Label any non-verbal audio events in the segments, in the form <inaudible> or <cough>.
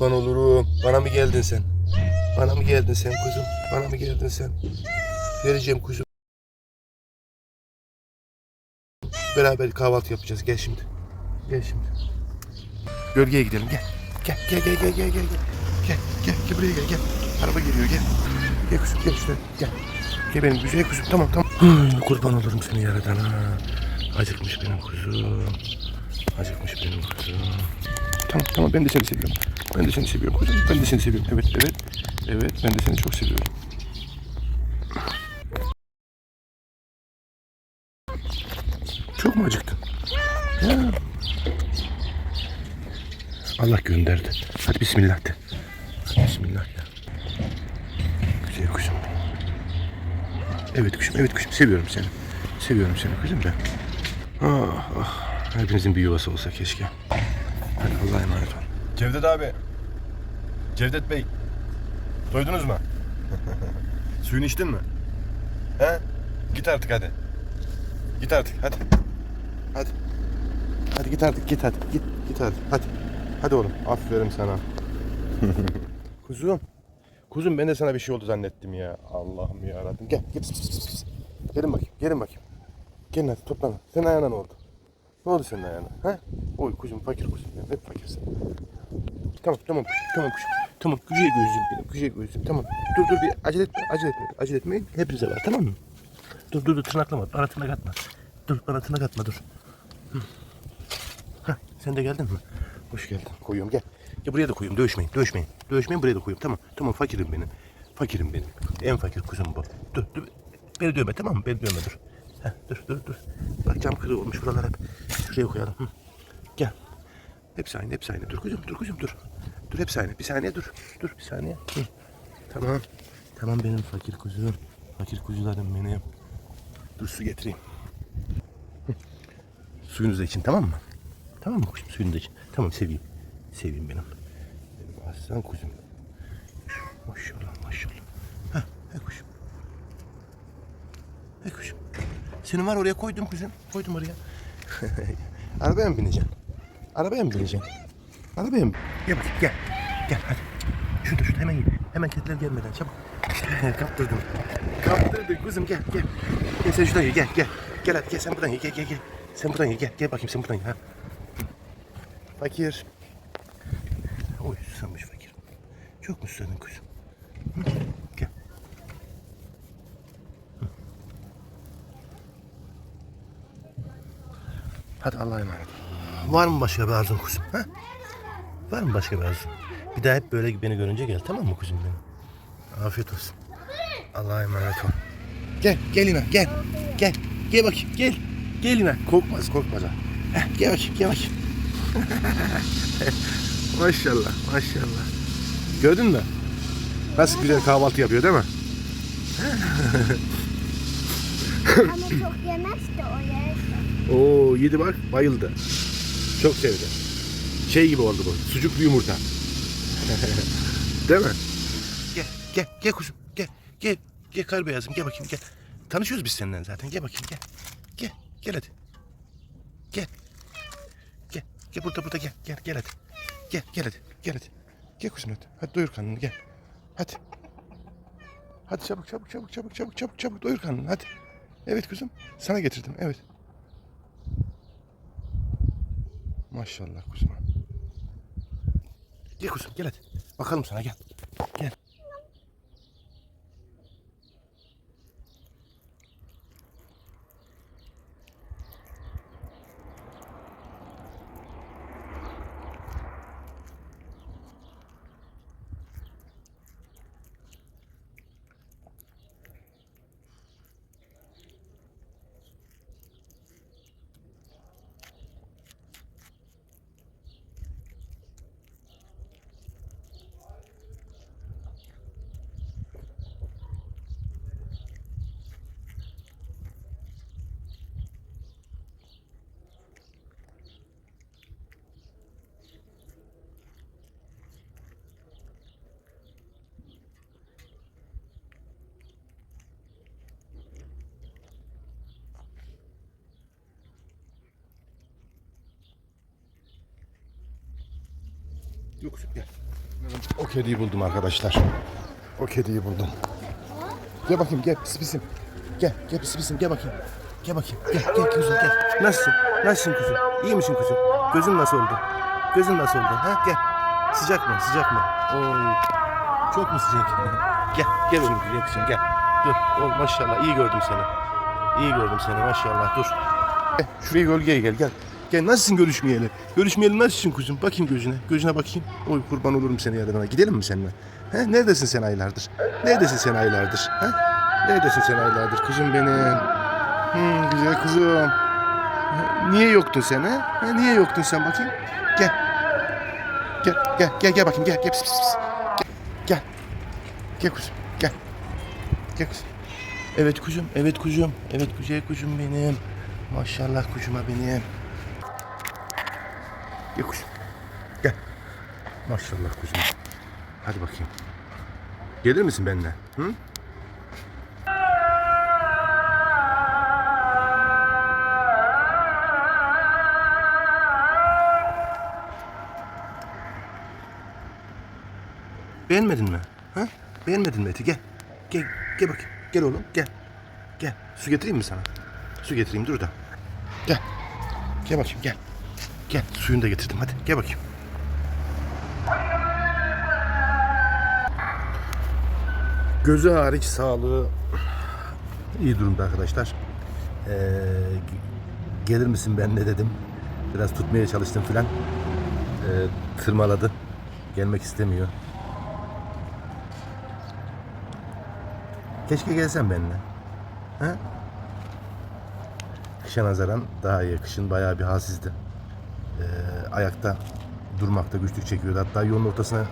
Lan olurum. Bana mı geldin sen? Bana mı geldin sen kuzum? Bana mı geldin sen? Vereceğim kuzum. Beraber kahvaltı yapacağız. Gel şimdi. Gel şimdi. Gölgeye gidelim. Gel. Gel gel gel gel gel gel. Gel gel gel buraya gel gel. Araba geliyor gel. Gel kuzum gel şuraya gel. Gel benim güzel kuzum tamam tamam. Kurban olurum seni yaradan ha. Acıkmış benim kuzum. Acıkmış benim kuzum. Tamam tamam ben de seni seviyorum. Ben de seni seviyorum kuzum. Ben de seni seviyorum. Evet evet. Evet ben de seni çok seviyorum. Çok mu acıktın? Ya. Allah gönderdi. Hadi bismillah de. Bismillah ya. Güzel kuzum. Evet kuşum, evet kuşum. Seviyorum seni. Seviyorum seni kuzum ben. Ah, ah. Hepinizin bir yuvası olsa keşke. Allah'a emanet ol. Cevdet abi. Cevdet Bey. Doydunuz mu? <laughs> Suyunu içtin mi? He? Git artık hadi. Git artık hadi. Hadi. Hadi git artık git hadi. Git git hadi. Hadi. Hadi oğlum. Aferin sana. <laughs> Kuzum. Kuzum ben de sana bir şey oldu zannettim ya. Allah'ım ya Rabbim. Gel. Pıs. Gelin bakayım. Gelin bakayım. Gelin hadi toplanın. Senin ayağına ne oldu? Ne oldu senin ayağına? Ha? Oy kuzum fakir kuzum. benim, Hep fakirsin. Tamam tamam. Tamam kuşum. Tamam güzel gözüm benim. Güzel gözüm. Tamam. Dur dur bir acele etme. Acele etme. Acele etme. Hepinize var tamam mı? Dur dur dur tırnaklama. Bana tırnak atma. Dur bana tırnak atma dur. Hah, sen de geldin mi? Hoş geldin. Koyuyorum gel. Gel buraya da koyuyorum. Dövüşmeyin. Dövüşmeyin. Dövüşmeyin buraya da koyuyorum. Tamam. Tamam fakirim benim. Fakirim benim. En fakir kuzum bu. Dur dur. Beni dövme tamam mı? Beni dövme dur. Heh, dur dur dur. Bak cam kırığı olmuş buralar hep. Şuraya koyalım. Hı. Gel. Hepsi aynı hepsi aynı. Dur kuzum dur kuzum dur. Dur hepsi aynı. Bir saniye dur. Dur bir saniye. Hı. Tamam. Tamam benim fakir kuzum. Fakir kuzularım benim. Dur su getireyim. Suyunuzu da için tamam mı? Tamam mı kuşum suyunu da için. Tamam seveyim. Seveyim benim. Benim aslan kuzum. Maşallah maşallah. Heh, he kuşum. He kuşum. Senin var oraya koydum kuzum. Koydum oraya. <laughs> Arabaya mı bineceksin? Arabaya mı bineceksin? Arabaya mı? Gel bakayım gel. Gel hadi. Şurada şurada hemen gel. Hemen kediler gelmeden çabuk. Kaptırdım. Kaptırdın kuzum gel gel. Gel sen şuradan ye gel gel. Gel hadi gel sen buradan ye gel gel gel. Sen buradan ye gel. Gel bakayım sen buradan ye ha. Fakir. Oy susamış fakir. Çok mu susadın kuzum? Gel. Hı. Hadi Allah'a emanet. Var mı başka bir arzun kuzum? Ha? Var mı başka bir arzun? Bir daha hep böyle beni görünce gel tamam mı kuzum benim? Afiyet olsun. Allah'a emanet ol. Gel, gel yine, gel. Gel, gel bakayım, gel. Gel yine. Korkmaz, korkmaz ha. Heh, gel bakayım, gel bakayım. <laughs> maşallah, maşallah. Gördün mü? Nasıl güzel kahvaltı yapıyor değil mi? Ama çok yemez de o yerse. Oo yedi bak bayıldı. Çok sevdi. Şey gibi oldu bu. Sucuklu yumurta. <laughs> Değil mi? Gel gel gel kuzum gel gel gel kar beyazım gel bakayım gel. Tanışıyoruz biz seninle zaten gel bakayım gel. Gel gel hadi. Gel. Gel gel burada burada gel gel gel hadi. Gel gel hadi gel hadi. Gel kuzum hadi. Hadi doyur karnını gel. Hadi. Hadi çabuk çabuk çabuk çabuk çabuk çabuk çabuk doyur karnını hadi. Evet kuzum sana getirdim evet. Maşallah kuzuma. Gel kuzum gel hadi. Bakalım sana gel. Gel. Yok gel. O kediyi buldum arkadaşlar. O kediyi buldum. Gel bakayım gel pis pisim. Gel gel pis pisim gel bakayım. Gel bakayım gel gel kuzum gel. Nasılsın? Nasılsın kuzum? İyi misin kuzum? Gözün nasıl oldu? Gözün nasıl oldu? Ha gel. Sıcak mı? Sıcak mı? Oy. Çok mu sıcak? <laughs> gel gel benim güzel kızım gel. Dur. Oh, maşallah iyi gördüm seni. İyi gördüm seni maşallah dur. Şuraya gölgeye gel gel. Gel nasılsın görüşmeyeli? Görüşmeyeli nasılsın kuzum? Bakayım gözüne. Gözüne bakayım. Oy kurban olurum seni yaradana. Gidelim mi seninle? He? Neredesin sen aylardır? Neredesin sen aylardır? He? Neredesin sen aylardır kuzum benim? Hmm, güzel kuzum. He, Niye yoktun sen ha? He, niye yoktun sen bakayım? Gel. Gel gel gel gel bakayım gel gel pis, pis, pis. Gel. Gel kuzum. Gel. Gel kuzum. Evet kuzum, evet kuzum. Evet güzel kuzum benim. Maşallah kuzuma benim. Gel kuzum. Gel. Maşallah kuzum. Hadi bakayım. Gelir misin benimle? Hı? Beğenmedin mi? Ha? Beğenmedin mi eti? Gel. Gel, gel bakayım. Gel oğlum, gel. Gel. Su getireyim mi sana? Su getireyim, dur da. Gel. Gel bakayım, gel. Suyunu da getirdim. Hadi, gel bakayım. Gözü hariç sağlığı iyi durumda arkadaşlar. Ee, ge- gelir misin ben ne dedim. Biraz tutmaya çalıştım filan. Ee, tırmaladı. Gelmek istemiyor. Keşke gelsen benimle. Ha? Kışa nazaran daha iyi. Kışın bayağı bir halsizdi. Ee, ayakta durmakta güçlük çekiyordu. Hatta yolun ortasına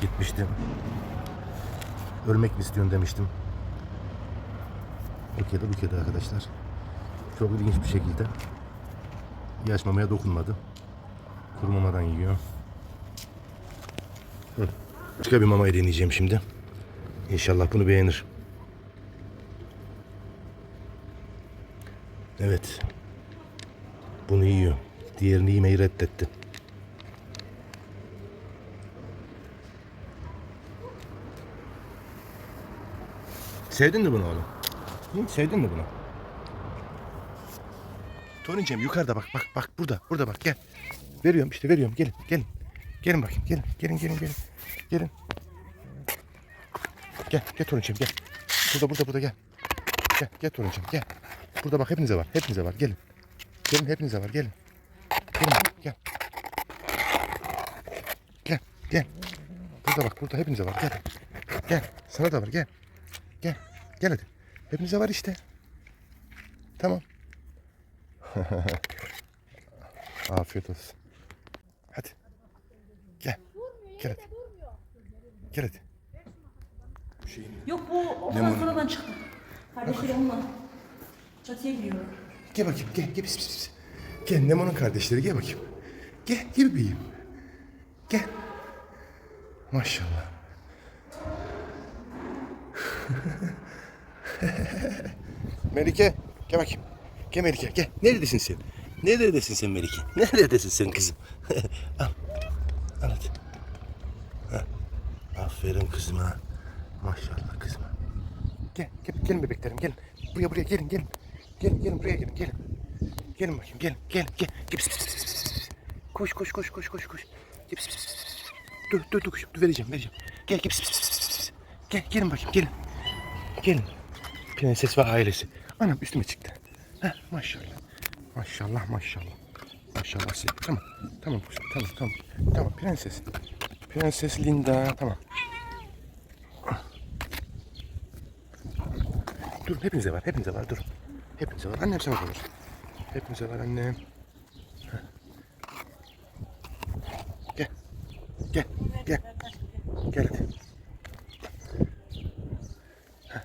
gitmiştim. Ölmek mi istiyorsun demiştim. O kedi bu kedi arkadaşlar. Çok ilginç bir şekilde yaş mamaya dokunmadı. Kuru mamadan yiyor. Hı. Başka bir mamayı deneyeceğim şimdi. İnşallah bunu beğenir. Evet. Bunu yiyor. Diğerini yemeyi reddetti. Sevdin mi bunu oğlum? Hı? Sevdin mi bunu? Torin'cim yukarıda bak bak bak burada burada bak gel. Veriyorum işte veriyorum gelin gelin. Gelin bakayım gelin gelin gelin gelin. Gelin. Gel gel Torin'cim gel. Burada burada burada gel. Gel gel Torin'cim gel. Burada bak hepinize var hepinize var gelin. Gelin hepinize var. Gelin gel. Gel. Burada bak burada hepinize var gel. Gel sana da var gel. Gel. Gel hadi. Hepinize var işte. Tamam. <laughs> Afiyet olsun. Hadi. Gel. Gel hadi. Gel hadi. Yok bu ondan sonradan çıktı. Kardeşleri onunla. Çatıya giriyorlar. Gel bakayım gel gel pis pis pis. Gel Nemo'nun kardeşleri gel bakayım. Gel gel bebeğim. Gel. Maşallah. Melike gel bakayım. Gel Melike gel. Neredesin sen? Neredesin sen Melike? Neredesin sen kızım? <laughs> Al. Al hadi. Ha. Aferin kızıma. Maşallah kızıma. Gel, gel, gelin bebeklerim, gelin. Buraya, buraya gelin, gelin. Gelin, gelin, buraya gelin, gelin. Gelin bakayım, gelin, gel, gel. Gel. Koş, koş, koş, koş, koş, koş. Gel, pis, pis, pis, pis. Dur, dur, dur, dur, vereceğim, vereceğim. Gel, gel, pis, pis, pis, pis, pis. Gel, gelin bakayım, gelin. Gelin. Prenses ve ailesi. Anam üstüme çıktı. Heh, maşallah. Maşallah, maşallah. Maşallah size. Tamam, tamam kuşum, tamam, tamam. Tamam, prenses. Prenses Linda, tamam. Dur hepinize var, hepinize var dur. Hepinize var. Annem sana konuş. Hepinize var annem. Heh. Gel. Gel. Gel. Gel hadi. Heh.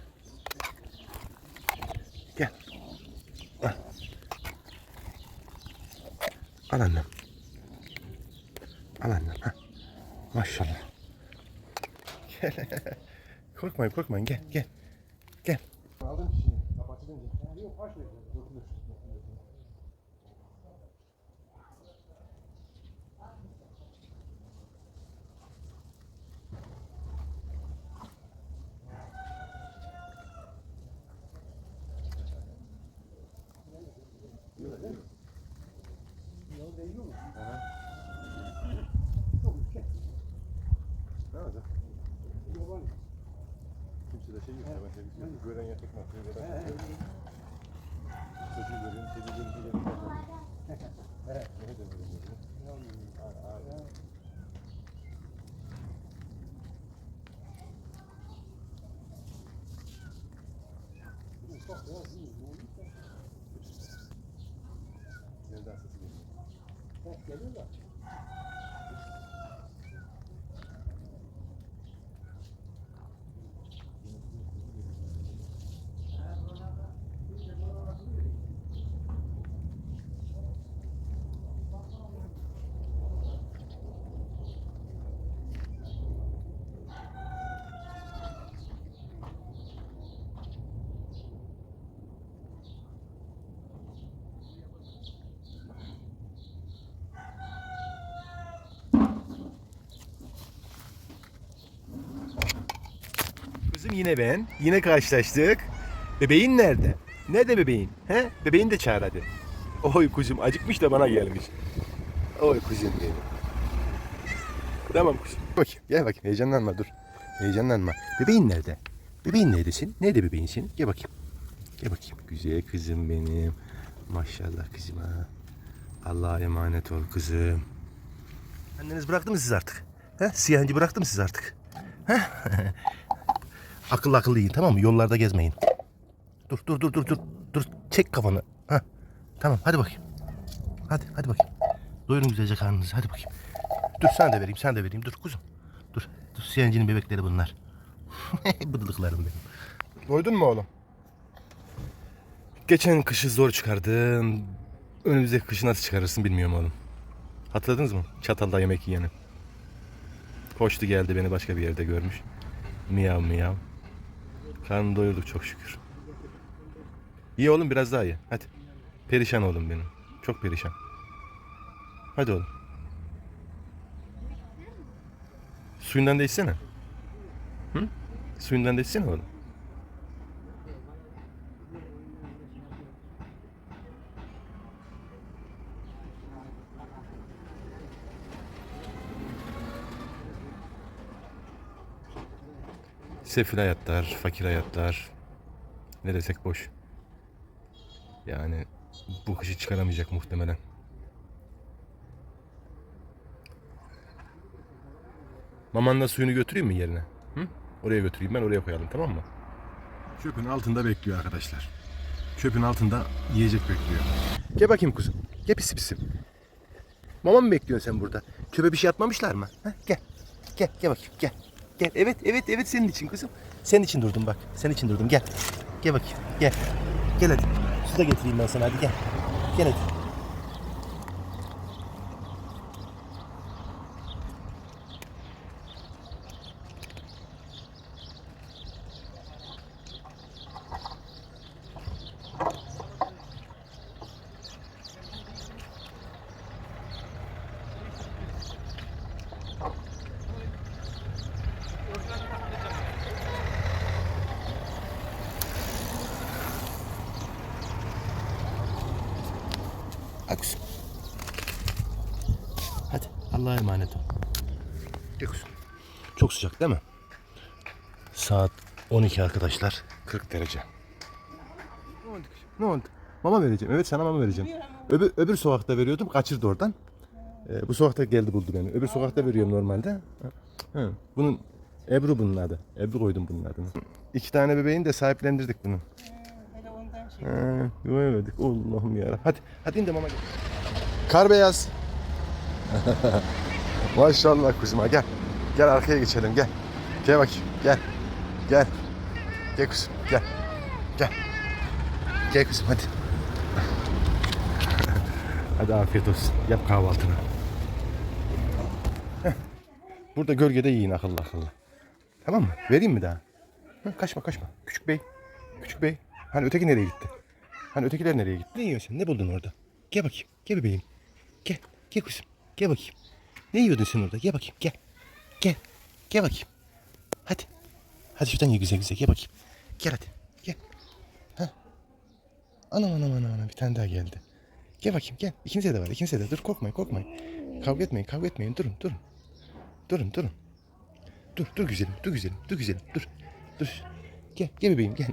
Gel. Al. Al annem. Al annem. Heh. Maşallah. Gel. Korkmayın korkmayın gel gel. Gel. Aldım şimdi. Kapatılınca. Yok baş Gören yatak mı? Çocuğu görüyorum, kedi görüyorum, kedi görüyorum. Nereden sesi geliyor? Kızım yine ben. Yine karşılaştık. Bebeğin nerede? Nerede bebeğin? He? Bebeğin de çağır hadi. Oy kuzum acıkmış da bana gelmiş. Oy kuzum benim. Tamam kuzum. Bakayım gel bakayım heyecanlanma dur. Heyecanlanma. Bebeğin nerede? Bebeğin neredesin? Nerede bebeğinsin? Gel bakayım. Gel bakayım. Güzel kızım benim. Maşallah kızıma. Allah'a emanet ol kızım. Anneniz bıraktı mı siz artık? He? Siyancı bıraktı mı siz artık? <laughs> Akıllı akıllı yiyin tamam mı? Yollarda gezmeyin. Dur dur dur dur dur. Dur çek kafanı. Ha. Tamam hadi bakayım. Hadi hadi bakayım. Doyurun güzelce karnınızı hadi bakayım. Dur sana da vereyim sana da vereyim. Dur kuzum. Dur. Dur Siyancının bebekleri bunlar. <laughs> Bıdılıklarım benim. Doydun mu oğlum? Geçen kışı zor çıkardın. Önümüzdeki kışı nasıl çıkarırsın bilmiyorum oğlum. Hatırladınız mı? Çatalda yemek yiyeni. Koştu geldi beni başka bir yerde görmüş. Miyav miyav. Karnını doyurduk çok şükür. İyi oğlum biraz daha ye. Hadi. Perişan oğlum benim. Çok perişan. Hadi oğlum. Suyundan da içsene. Hı? Suyundan da içsene oğlum. Sefil hayatlar, fakir hayatlar. Ne desek boş. Yani bu kışı çıkaramayacak muhtemelen. Mamanla suyunu götüreyim mi yerine? Hı? Oraya götüreyim ben oraya koyalım tamam mı? Çöpün altında bekliyor arkadaşlar. Çöpün altında yiyecek bekliyor. Gel bakayım kuzum. Gel pisi pisim. Mama mı bekliyorsun sen burada? Çöpe bir şey atmamışlar mı? Ha? Gel. Gel gel bakayım gel. Gel evet evet evet senin için kızım. Senin için durdum bak. Senin için durdum gel. Gel bakayım gel. Gel hadi. Su da getireyim ben sana hadi gel. Gel hadi. Kuzum. Hadi Allah'a emanet ol. Gel kuzum. Çok sıcak değil mi? Saat 12 arkadaşlar. 40 derece. Ne oldu kızım? Ne oldu? Mama vereceğim. Evet sana mama vereceğim. Öbür, öbür sokakta veriyordum. Kaçırdı oradan. Ee, bu sokakta geldi buldu beni. Öbür sokakta veriyorum normalde. Ha. Bunun Ebru bunun adı. Ebru koydum bunun adını. İki tane bebeğini de sahiplendirdik bunun. Verdik. Allah'ım ya. Hadi, hadi in de mama gel. Kar beyaz. <laughs> Maşallah kuzuma gel. Gel arkaya geçelim gel. Gel bakayım gel. Gel. Gel kuzum gel. Gel. Gel kızım hadi. <laughs> hadi afiyet olsun. Yap kahvaltını. Heh. Burada gölgede yiyin akıllı akıllı. Tamam mı? Vereyim mi daha? Hı, kaçma kaçma. Küçük bey. Küçük bey. Hani öteki nereye gitti? Hani ötekiler nereye gitti? Ne yiyorsun? Ne buldun orada? Gel bakayım. Gel bebeğim. Gel. Gel kızım. Gel bakayım. Ne yiyordun sen orada? Gel bakayım. Gel. Gel. Gel bakayım. Hadi. Hadi şuradan ye güzel güzel. Gel bakayım. Gel hadi. Gel. Anam anam anam anam bir tane daha geldi. Gel bakayım gel. İkinize de var ikinize de. Dur korkmayın korkmayın. Kavga etmeyin kavga etmeyin. Durun durun. Durun durun. Dur dur güzelim dur güzelim dur güzelim dur. Dur. Gel. Gel bebeğim gel.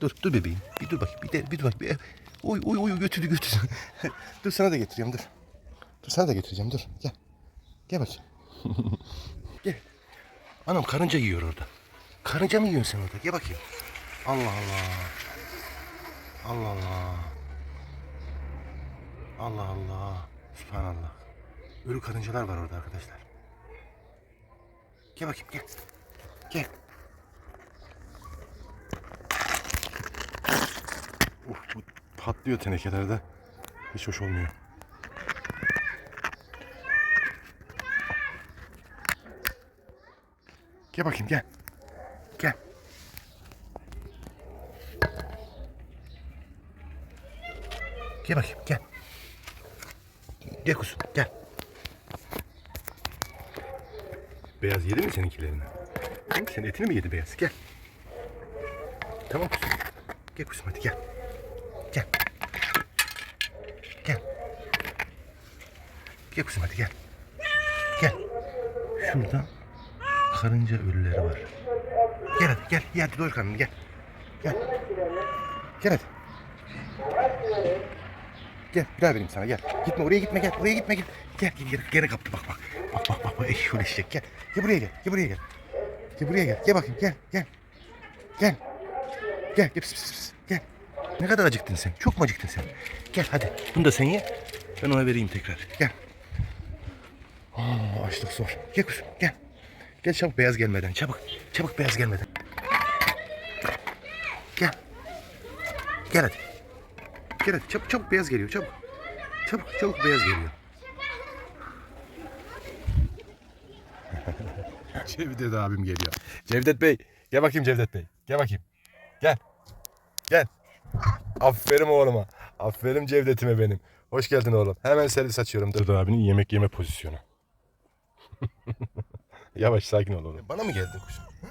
Dur dur bebeğim. Bir dur bakayım. Bir, de, bir dur bak. Bir, oy oy oy götürdü götürdü. <laughs> dur sana da getireceğim dur. Dur sana da getireceğim dur. Gel. Gel bakayım. <laughs> gel. Anam karınca yiyor orada. Karınca mı yiyorsun sen orada? Gel bakayım. Allah Allah. Allah Allah. Allah Allah. Subhanallah. Ölü karıncalar var orada arkadaşlar. Gel bakayım gel. Gel. Uf, bu patlıyor tenekelerde. Hiç hoş olmuyor. Gel bakayım gel. Gel. Gel bakayım gel. Gel kuzum gel. Beyaz yedi mi seninkilerini? Senin etini mi yedi beyaz? Gel. Tamam kuzum. Gel kuzum hadi. Gel. Gel kuzum hadi gel. Gel. Şurada karınca ölüleri var. Gel hadi gel. Gel hadi doyur karnını gel. Gel. Gel hadi. Gel bir daha vereyim sana gel. Gitme oraya gitme gel. Oraya gitme gel. Gel gel gel. Gene kaptı bak bak. Bak bak bak. bak. Eşşoğlu eşek gel. Gel buraya gel. Gel buraya gel. Gel buraya gel. Gel bakayım gel. Gel. Gel. Gel. Gel. Pis, pis, pis. Gel. Ne kadar acıktın sen? Çok mu acıktın sen? Gel hadi. Bunu da sen ye. Ben ona vereyim tekrar. Gel. Aa, açlık zor. Gel kuzum gel. Gel çabuk beyaz gelmeden. Çabuk. Çabuk beyaz gelmeden. Gel. Gel hadi. Gel hadi. Çabuk çabuk beyaz geliyor. Çabuk. Çabuk çabuk beyaz geliyor. <laughs> Cevdet abim geliyor. Cevdet Bey. Gel bakayım Cevdet Bey. Gel bakayım. Gel. Gel. Aferin oğluma. Aferin Cevdet'ime benim. Hoş geldin oğlum. Hemen servis açıyorum. Dur abinin yemek yeme pozisyonu. <laughs> Yavaş sakin ol oğlum. Bana mı geldin kuzum? Ha?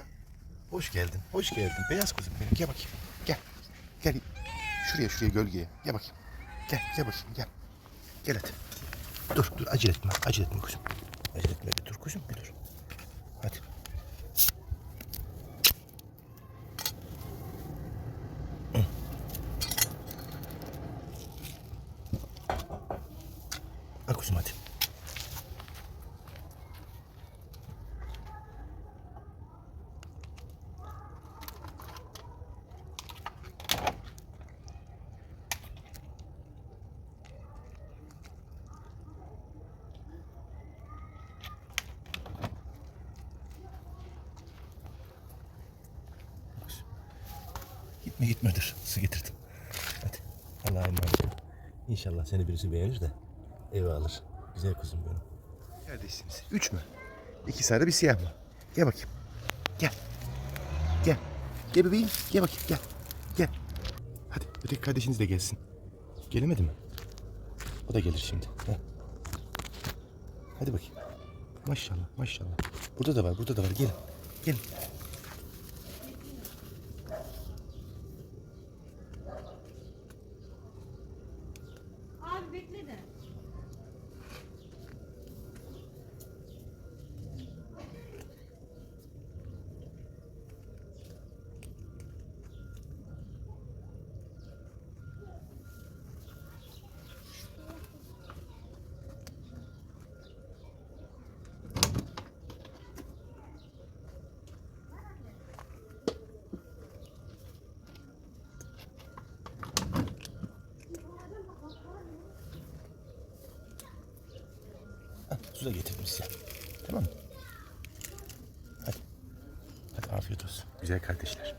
Hoş geldin. Hoş geldin. Beyaz kuzum benim. Gel bakayım. Gel. Gel. Şuraya şuraya gölgeye. Gel bakayım. Gel. Gel bakayım. Gel. Gel hadi. Dur dur acele etme. Acele etme kuzum. Acele etme. Bir dur kuzum bir dur. Hadi. Hı. Al kuzum hadi. Gitme gitme dur. Su getirdim. Hadi. Allah'a emanet ol. İnşallah seni birisi beğenir de eve alır. Güzel kuzum benim. Neredesiniz? Üç mü? İki sarı bir siyah mı? Gel bakayım. Gel. Gel. Gel bebeğim. Gel bakayım gel. Gel. Hadi öteki kardeşiniz de gelsin. Gelemedi mi? O da gelir şimdi. Heh. Hadi bakayım. Maşallah maşallah. Burada da var burada da var. Gelin. Gelin. Da getirdim. Tamam mı? Hadi. Hadi afiyet olsun. Güzel kardeşler.